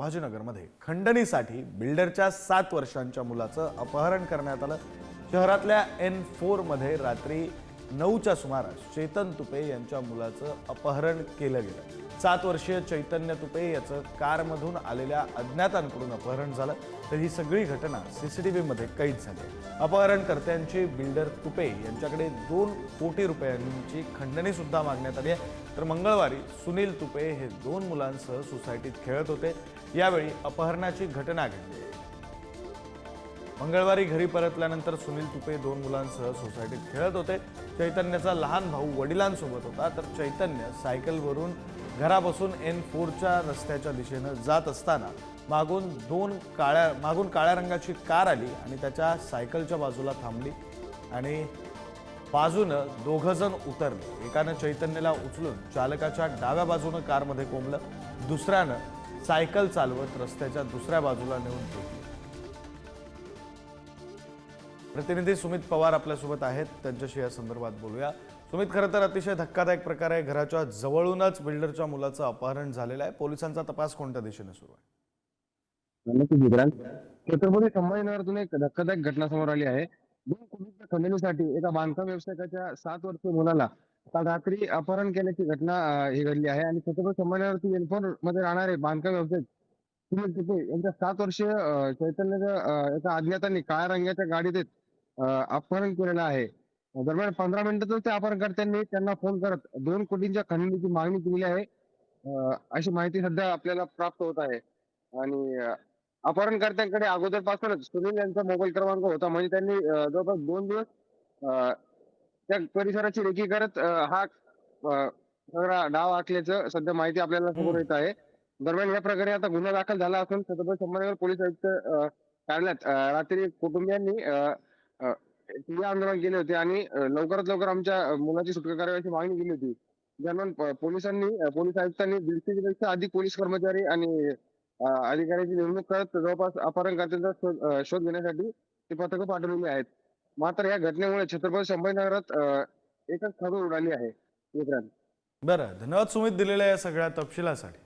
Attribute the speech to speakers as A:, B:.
A: संभाजीनगरमध्ये खंडणीसाठी बिल्डरच्या सात वर्षांच्या मुलाचं अपहरण करण्यात आलं. शहरातल्या एन फोरमध्ये रात्री नऊच्या सुमारास चेतन तुपे यांच्या मुलाचं अपहरण केलं गेलं. सात वर्षीय चैतन्य तुपे याचं कारमधून आलेल्या अज्ञातांकडून अपहरण झालं तर ही सगळी घटना सी सी टी व्हीमध्ये कैद झाली. अपहरणकर्त्यांची बिल्डर तुपे यांच्याकडे दोन कोटी रुपयांची खंडणी सुद्धा मागण्यात आली आहे. तर मंगळवारी सुनील तुपे हे दोन मुलांसह सोसायटीत खेळत होते. यावेळी अपहरणाची घटना घडली. मंगळवारी घरी परतल्यानंतर सुनील तुपे दोन मुलांसह सोसायटीत खेळत होते. चैतन्याचा लहान भाऊ वडिलांसोबत होता. तर चैतन्य सायकलवरून घरापासून एन फोरच्या रस्त्याच्या दिशेनं जात असताना मागून दोन काळ्या मागून काळ्या रंगाची कार आली आणि त्याच्या सायकलच्या बाजूला थांबली आणि बाजूनं दोघंजण उतरले. एकानं चैतन्यला उचलून चालकाच्या डाव्या बाजूनं कारमध्ये कोंबलं दुसऱ्यानं सायकल चालवत रस्त्याच्या दुसऱ्या बाजूला नेऊन ठेवली. प्रतिनिधी सुमित पवार आपल्यासोबत आहेत. त्यांच्याशी या संदर्भात बोलूया. सुमित खरं तर अतिशय धक्कादायक प्रकार आहे घराच्या जवळूनच बिल्डरच्या मुलाचं अपहरण झालेलं आहे. पोलिसांचा तपास कोणत्या दिशेने सुरू आहे?
B: छत्रपती संभाजीनगरातून एक धक्कादायक घटना समोर आली आहे. दोन कोटीच्या खंडणीसाठी एका बांधकाम व्यावसायिकाच्या सात वर्षीय मुलाला काल रात्री अपहरण केल्याची घटना ही घडली आहे. आणि छत्रपती संभाजीनगरातील एलफोरमध्ये राहणारे बांधकाम व्यावसायिक सुनील यांच्या सात वर्षीय चैतन्य एका अज्ञातांनी काळ्या रंगाच्या गाडीत येत, अपहरण केलेलं आहे. दरम्यान पंधरा मिनिटातच त्या अपहरणकर्त्यांनी त्यांना फोन करत दोन कोटींच्या खंडणीची मागणी केली आहे. अशी माहिती सध्या आपल्याला प्राप्त होत आहे. आणि अं, अपहरणकर्त्यांकडे अगोदरपासूनच सुनील यांचा मोबाईल क्रमांक होता. म्हणजे त्यांनी जवळपास दोन दिवस त्या परिसराची रेकी करत हा सगळा डाव आखल्याचं सध्या माहिती आपल्याला समोर येत आहे. दरम्यान या प्रकारे आता गुन्हा दाखल झाला असून छत्रपती संभाजीनगर पोलीस आयुक्त अं, कार्यालयात रात्री कुटुंबियांनी अं, ठिय्या आंदोलन केले होते आणि लवकरात लवकर आमच्या मुलाची सुटका करावी अशी मागणी केली होती. दरम्यान पोलिसांनी पोलीस आयुक्तांनी दीडशे अधिक पोलीस कर्मचारी आणि अधिकाऱ्यांची नेमणूक करत जवळपास अपहरणकर्त्यांचा शोध शोध घेण्यासाठी ते पथकं पाठवलेली आहेत. मात्र या घटनेमुळे छत्रपती संभाजीनगरात एकच खबर उडाली आहे. मित्रांनो.
A: बरं. धन्यवाद सुमित दिलेल्या या सगळ्या तपशिलासाठी.